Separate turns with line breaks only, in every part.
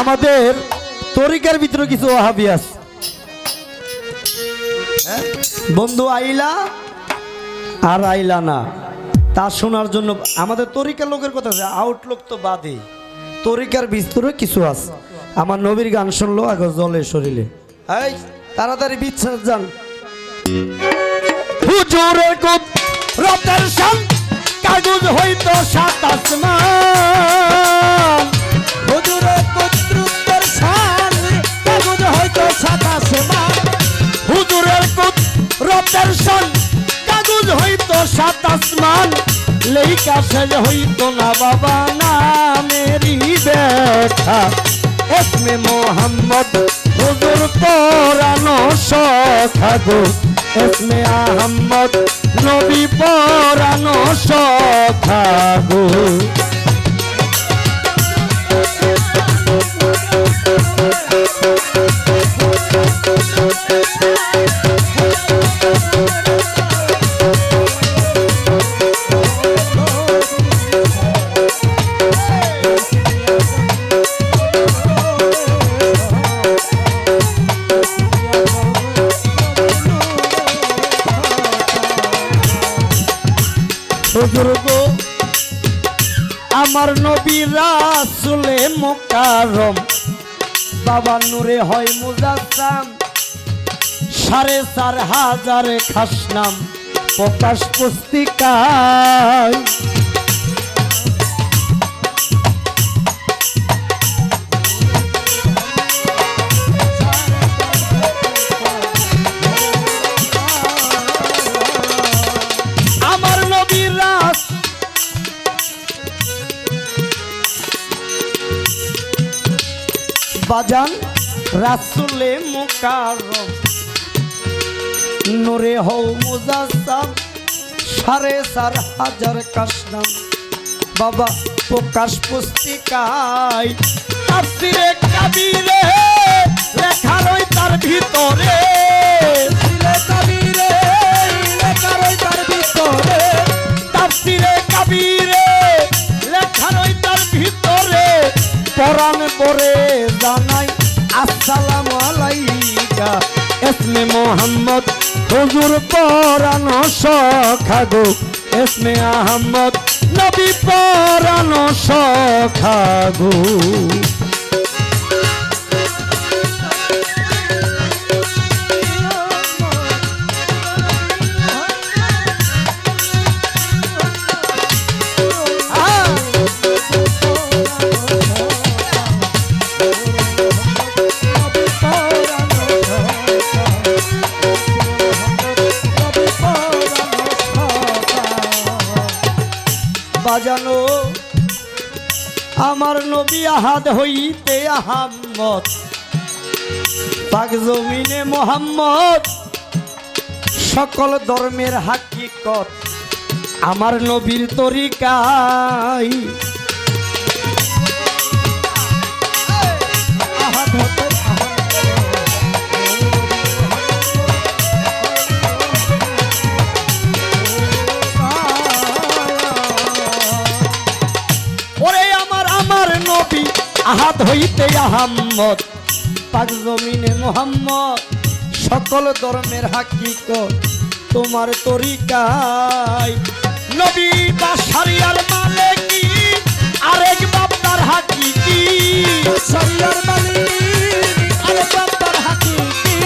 আমাদের তরিকার ভিতরে কিছু ওহাবি আছে। হ্যাঁ? বন্ধু আইলা আর আইলা না। তা শোনার জন্য আমাদের তরিকার লোকের কথা আছে আউটলুক তো বাদে তরিকার ভিতরে কিছু আছে। আমার নবীর গান শুনলো আগে জলে শরীরে। এই তাড়াতাড়ি বিশ্বাস যান। হুজুরের রতের কাগজ হইতো সাত আসমান লেখা শেষ হইত না বাবা, না মেরি ব্যথা। এসমে মোহাম্মদ হুজুর পরানো সখা গো। এসমে আহম্মদ নবী পরানো সখাগো হুজুর আমার নবী রাসুলে মোকারম বাবা নূরে হয় মুজাসাম সাড়ে চার হাজার খাসনাম। প্রকাশ পুস্তিকায় বাজান রাসুলে মোকারম নূরে হও মুজাসসাম সাড়ে চার হাজার কাশনাম। বাবা, প্রকাশ পুস্তিকায় কাবিরে লেখা রই তার ভিতরে। মোহাম্মদ হুজুর পরানো সখাগো। এসমে আহম্মদ নবী পরানো সখাগো। বাজানো। আমার নবী আহাদ হইতে আহাম্মদ। পাক জমিনে মোহাম্মদ। সকল ধর্মের হাকিকত আমার নবীর তরিকায়।
আহাত
আহাদ হইতে আহাম্মদ পাক জমিনে মোহাম্মদ সকল ধর্মের হাকিকত তোমার তরিকায়। নবী বা সারিয়ার মালিকি আরেক বাপদার হাকিকি।
শরীর মালিক আরে বাবার হাকিকি।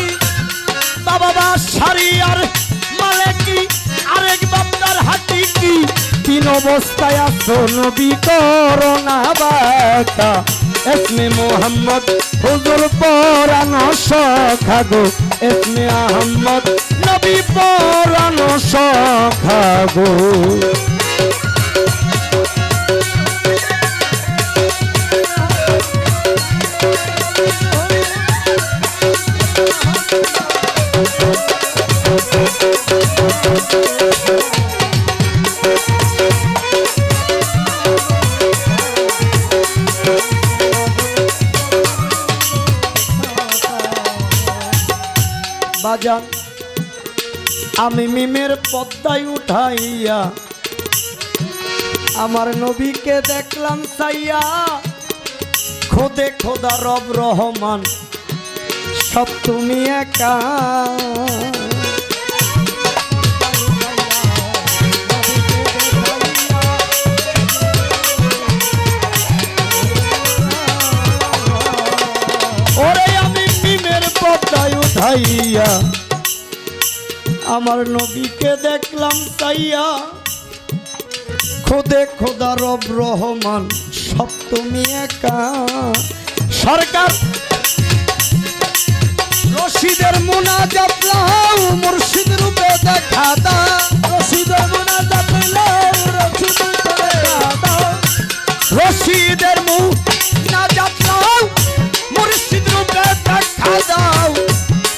বাবা বা সারিয়ার মালিকি আরেক বাপদার হাকিকি। তিন অবস্থায় আছো নবী করোনা বাকা এসমে মোহাম্মদ হুজুর পরানো সখাগো এসমে আহম্মদ নবী পরানো সখাগো বাজান আমি মিমের পদ্মায় উঠাইয়া আমার নবীকে দেখলাম চাইয়া, খোদে খোদা রব রহমান, সব তুমি একা। ওরে আমি মিমের পদ্মায় উঠাইয়া আমার নবীকে দেখলাম চাইয়া। খোদে খোদা রব রহমান সপ্তমী একা। সরকার রশিদের মোনা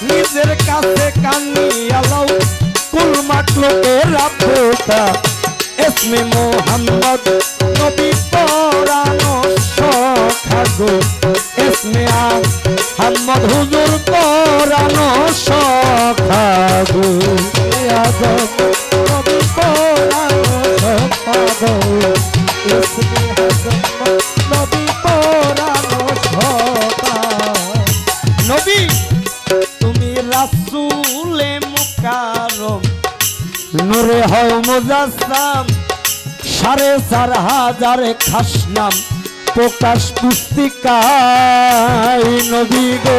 নিজের কাছে কান্নিয়া লাও কুল মাকলো রাফোতা এসমে মোহাম্মদ নবী পরানো সখাগো। এসমে আহমদ হুজুর পরানো সখাগো।
আজম নবী
নূরে হও মোজাসাম সাড়ে চার হাজার খাস নাম প্রকাশ পুস্তিকায় নবী গো।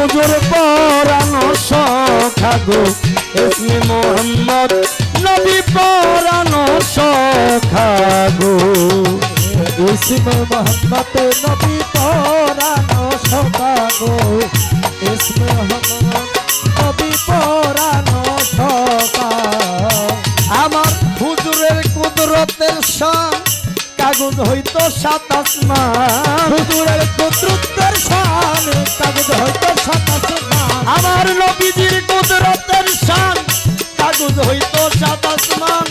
হুজুর পরানো সখাগো এসমে মোহাম্মদ নবী পরানো সখাগো
ইসমে মোহাম্মদ নবী পরানো সপাগো ইসমে মোহাম্মদ নবী পরানো সপা
আমার হুজুরের কুদরতের শান কাগজ হইতো সাত আসমান
হুজুরের কুদরতের শান কাগজ হয়তো সাতাশ মান।
আমার নবীজির কুদরতের শান কাগজ হইতো সাত আসমান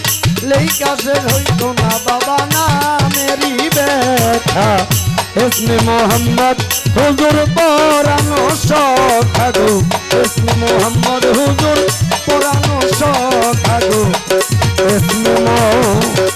লেখা শেষ হইতো না বাবা নামেরই ব্যথা। এসমে মোহাম্মদ হুজুর পরানো সখাগো। এসমে মোহাম্মদ হুজুর পরানো সখাগো। এসমে মোহাম্মদ